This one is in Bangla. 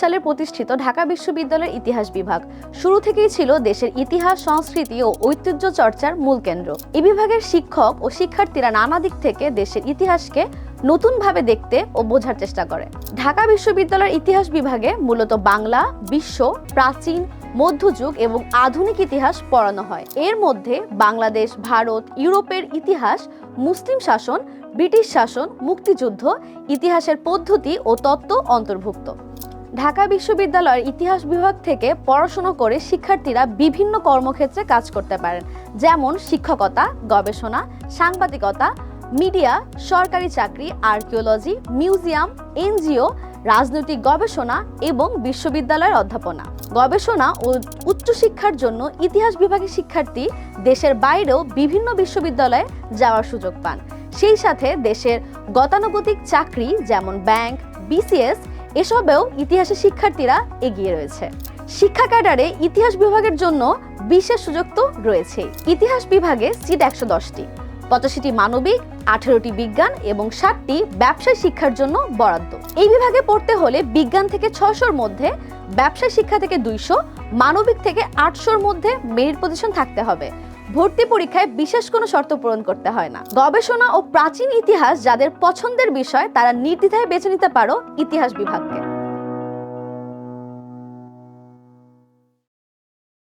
সালে প্রতিষ্ঠিত ঢাকা বিশ্ববিদ্যালয়ের ইতিহাস বিভাগ। শুরু থেকেই ছিল দেশের ইতিহাস, সংস্কৃতি ও ঐতিহ্য চর্চার মূল কেন্দ্র। এই বিভাগের শিক্ষক ও শিক্ষার্থীরা নানা দিক থেকে দেশের ইতিহাসকে নতুনভাবে দেখতে ও বোঝার চেষ্টা করে। ঢাকা বিশ্ববিদ্যালয়ের ইতিহাস বিভাগে মূলত বাংলা, বিশ্ব, প্রাচীন, মধ্যযুগ এবং আধুনিক ইতিহাস পড়ানো হয়। এর মধ্যে বাংলাদেশ, ভারত, ইউরোপের ইতিহাস, মুসলিম শাসন, ব্রিটিশ শাসন, মুক্তিযুদ্ধ, ইতিহাসের পদ্ধতি ও তত্ত্ব অন্তর্ভুক্ত। ঢাকা বিশ্ববিদ্যালয়ের ইতিহাস বিভাগ থেকে পড়াশোনা করে শিক্ষার্থীরা বিভিন্ন কর্মক্ষেত্রে কাজ করতে পারেন। যেমন শিক্ষকতা, গবেষণা, সাংবাদিকতা, মিডিয়া, সরকারি চাকরি, আর্কিওলজি, মিউজিয়াম, এনজিও, রাজনৈতিক গবেষণা এবং বিশ্ববিদ্যালয়ের অধ্যাপনা। গবেষণা ও উচ্চশিক্ষার জন্য ইতিহাস বিভাগের শিক্ষার্থী দেশের বাইরেও বিভিন্ন বিশ্ববিদ্যালয়ে যাওয়ার সুযোগ পান। সেই সাথে দেশের গতানুগতিক চাকরি যেমন ব্যাংক, বিসিএস এসবেও ইতিহাসের শিক্ষার্থীরা এগিয়ে রয়েছে। শিক্ষা ক্যাডারে ইতিহাস বিভাগের জন্য বিশেষ সুযোগ তো রয়েছে ইতিহাস বিভাগে সিট একশো দশটি, পঁচাশিটি মানবিক, আঠেরোটি বিজ্ঞান এবং ষাটটি ব্যবসায় শিক্ষার জন্য বরাদ্দ। এই বিভাগে পড়তে হলে বিজ্ঞান থেকে ছশোর মধ্যে, ব্যবসায় শিক্ষা থেকে দুইশো, মানবিক থেকে আটশোর মধ্যে মেরিট পজিশন থাকতে হবে। ভর্তি পরীক্ষায় বিশেষ কোনো শর্ত পূরণ করতে হয় না। গবেষণা ও প্রাচীন ইতিহাস যাদের পছন্দের বিষয় তারা নির্দ্বিধায় বেছে নিতে পারো ইতিহাস বিভাগকে।